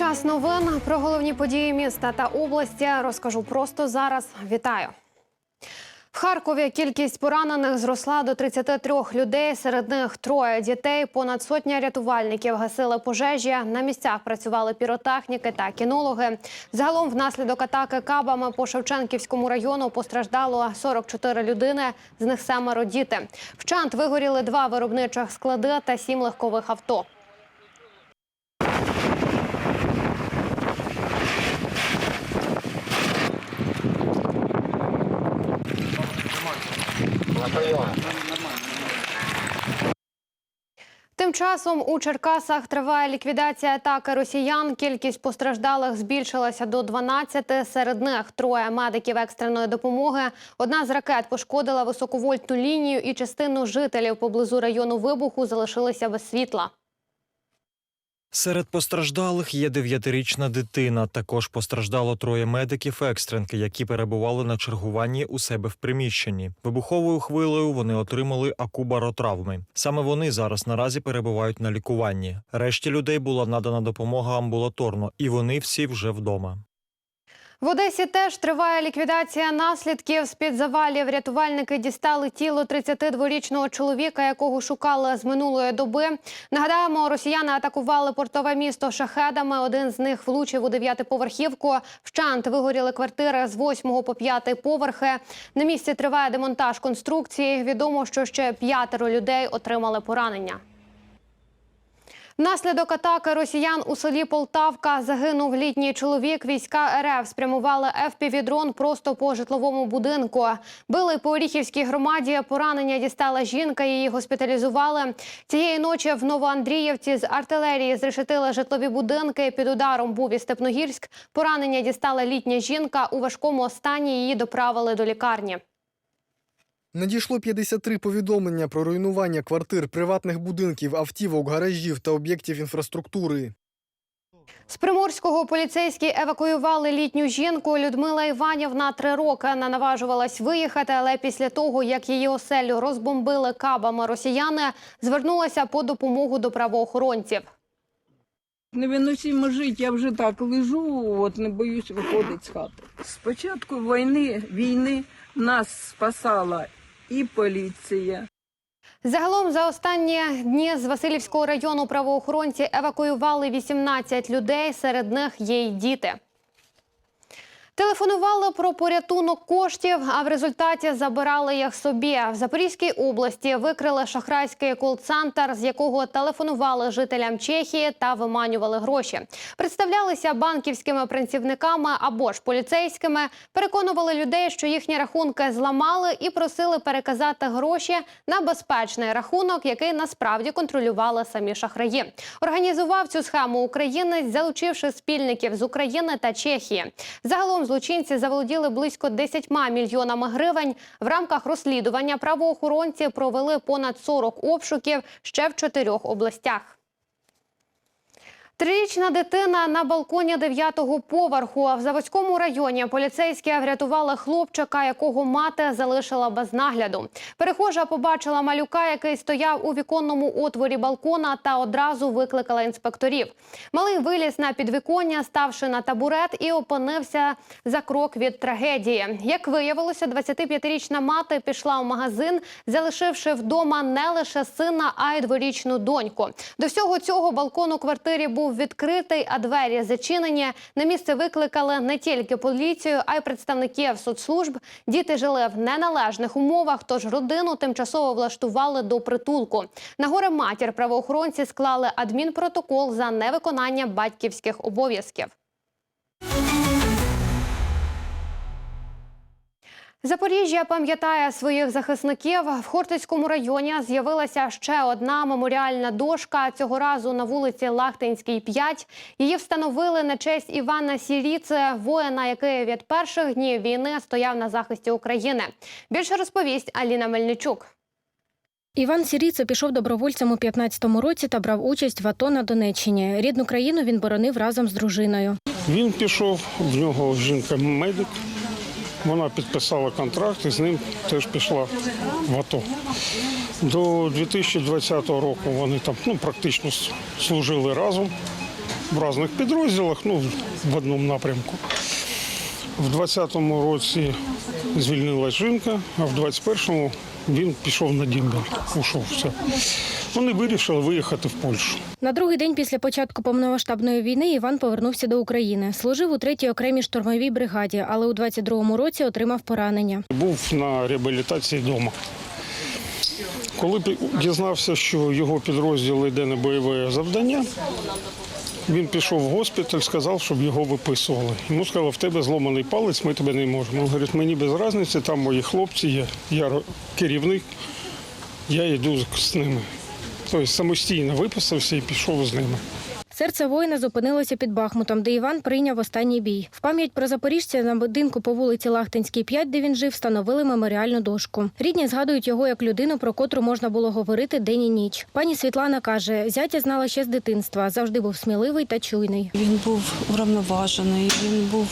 Час новин про головні події міста та області розкажу просто зараз. Вітаю. В Харкові кількість поранених зросла до 33 людей. Серед них троє дітей. Понад сотня рятувальників гасили пожежі. На місцях працювали піротехніки та кінологи. Загалом, внаслідок атаки кабами по Шевченківському району постраждало 44 людини. З них семеро діти. Вчант вигоріли два виробничих склади та сім легкових авто. Тим часом у Черкасах триває ліквідація атаки росіян. Кількість постраждалих збільшилася до 12. Серед них троє медиків екстреної допомоги. Одна з ракет пошкодила високовольтну лінію, і частину жителів поблизу району вибуху залишилися без світла. Серед постраждалих є дев'ятирічна дитина. Також постраждало троє медиків екстренки, які перебували на чергуванні у себе в приміщенні. Вибуховою хвилею вони отримали акубаротравми. Саме вони зараз наразі перебувають на лікуванні. Решті людей була надана допомога амбулаторно, і вони всі вже вдома. В Одесі теж триває ліквідація наслідків. З під завалів рятувальники дістали тіло 32-річного чоловіка, якого шукали з минулої доби. Нагадаємо, росіяни атакували портове місто шахедами. Один з них влучив у дев'ятиповерхівку. Вщант вигоріли квартири з 8 по 5 поверхи. На місці триває демонтаж конструкції. Відомо, що ще п'ятеро людей отримали поранення. Внаслідок атаки росіян у селі Полтавка загинув літній чоловік. Війська РФ спрямували ФПВ-дрон просто по житловому будинку. Били по Оріхівській громаді. Поранення дістала жінка. Її госпіталізували. Цієї ночі в Новоандріївці з артилерії зрешетили житлові будинки. Під ударом був і Степногірськ. Поранення дістала літня жінка. У важкому стані її доправили до лікарні. Надійшло 53 повідомлення про руйнування квартир, приватних будинків, автівок, гаражів та об'єктів інфраструктури. З Приморського поліцейські евакуювали літню жінку. Людмила Іванівна три роки не наважувалась виїхати, але після того, як її оселю розбомбили кабами росіяни, звернулася по допомогу до правоохоронців. Невиносимо жити, я вже так лежу, от не боюсь виходити з хати. З початку війни, війни нас спасала і поліція, Загалом за останні дні з Васильівського району правоохоронці евакуювали 18 людей. Серед них є й діти. Телефонували про порятунок коштів, а в результаті забирали їх собі. В Запорізькій області викрили шахрайський кол-центр, з якого телефонували жителям Чехії та виманювали гроші. Представлялися банківськими працівниками або ж поліцейськими, переконували людей, що їхні рахунки зламали, і просили переказати гроші на безпечний рахунок, який насправді контролювали самі шахраї. Організував цю схему українець, залучивши спільників з України та Чехії. Загалом злочинці заволоділи близько 10 мільйонами гривень. В рамках розслідування правоохоронці провели понад 40 обшуків ще в чотирьох областях. Трирічна дитина на балконі дев'ятого поверху. В Заводському районі поліцейські врятували хлопчика, якого мати залишила без нагляду. Перехожа побачила малюка, який стояв у віконному отворі балкона, та одразу викликала інспекторів. Малий виліз на підвіконня, ставши на табурет, і опинився за крок від трагедії. Як виявилося, 25-річна мати пішла в магазин, залишивши вдома не лише сина, а й дворічну доньку. До всього цього балкон у квартирі був відкритий, а двері зачинені. На місце викликали не тільки поліцію, а й представників соцслужб. Діти жили в неналежних умовах, тож родину тимчасово влаштували до притулку. На горе матір правоохоронці склали адмінпротокол за невиконання батьківських обов'язків. Запоріжжя пам'ятає своїх захисників. В Хортицькому районі з'явилася ще одна меморіальна дошка. Цього разу на вулиці Лахтинській, 5. Її встановили на честь Івана Сіріце, воїна, який від перших днів війни стояв на захисті України. Більше розповість Аліна Мельничук. Іван Сіріце пішов добровольцем у 15-му році та брав участь в АТО на Донеччині. Рідну країну він боронив разом з дружиною. Він пішов, в нього жінка медик. Вона підписала контракт і з ним теж пішла в АТО. До 2020 року вони там ну, практично служили разом. в різних підрозділах, ну, в одному напрямку. В 20-му році звільнилась жінка, а в 21-му він пішов на Дімберг, ушов. Все. Вони вирішили виїхати в Польщу. На другий день після початку повномасштабної війни Іван повернувся до України. Служив у третій окремій штурмовій бригаді, але у 22-му році отримав поранення. Був на реабілітації вдома. Коли дізнався, що його підрозділ йде на бойове завдання, він пішов в госпіталь, сказав, щоб його виписували. Йому сказали, в тебе зломаний палець, ми тебе не можемо. Він говорить, мені без різниці, там мої хлопці є, я керівник, я йду з- ними. Тобто самостійно виписався і пішов з ними. Серце воїна зупинилося під Бахмутом, де Іван прийняв останній бій. В пам'ять про запоріжця на будинку по вулиці Лахтинській, 5, де він жив, встановили меморіальну дошку. Рідні згадують його як людину, про котру можна було говорити день і ніч. Пані Світлана каже, зятя знала ще з дитинства, завжди був сміливий та чуйний. Він був врівноважений, він був,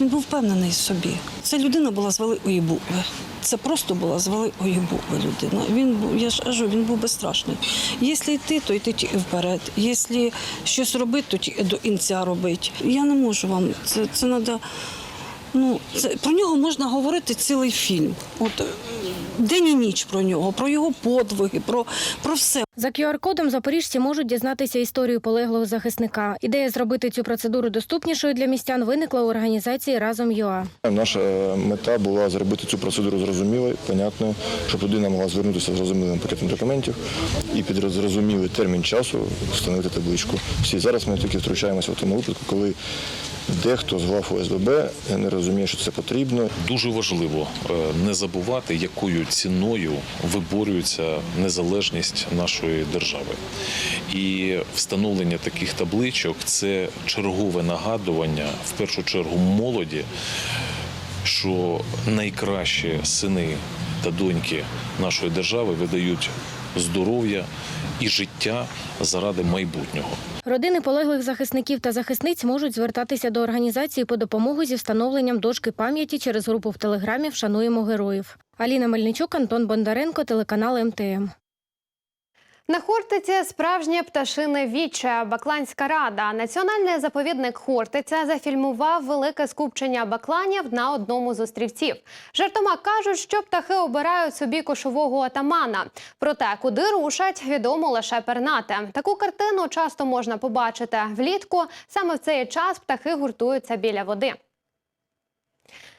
він був впевнений собі. Ця людина була з великої букви. Це просто була з великої букви людина. Він був, я ж кажу, він був безстрашний. Якщо йти, то йти вперед. Якщо щось робити, то до кінця робити. Я не можу вам. Це, це треба. Ну, це про нього можна говорити цілий фільм. От е, день і ніч про нього, про його подвиги, про, про все. За QR-кодом запоріжці можуть дізнатися історію полеглого захисника. Ідея зробити цю процедуру доступнішою для містян виникла у організації Разом ЮА. Наша е, мета була зробити цю процедуру зрозумілою, понятною, щоб людина могла звернутися з зрозумілим пакетом документів і під зрозумілий термін часу встановити табличку. Всі зараз ми тільки втручаємося в тому випадку, коли дехто з глав ОСББ не розуміє, що це потрібно. Дуже важливо е, не забувати, якою ціною виборюється незалежність нашої держави. І встановлення таких табличок це чергове нагадування в першу чергу молоді, що найкращі сини та доньки нашої держави видають здоров'я і життя заради майбутнього. Родини полеглих захисників та захисниць можуть звертатися до організації по допомогу зі встановленням дошки пам'яті через групу в телеграмі Вшануємо героїв. Аліна Мельничук, Антон Бондаренко, телеканал МТМ. На Хортиці справжнє пташине віче Бакланська рада. Національний заповідник Хортиця зафільмував велике скупчення бакланів на одному з острівців. Жартома кажуть, що птахи обирають собі кошового атамана. Проте, куди рушать, відомо лише пернати. Таку картину часто можна побачити влітку. Саме в цей час птахи гуртуються біля води.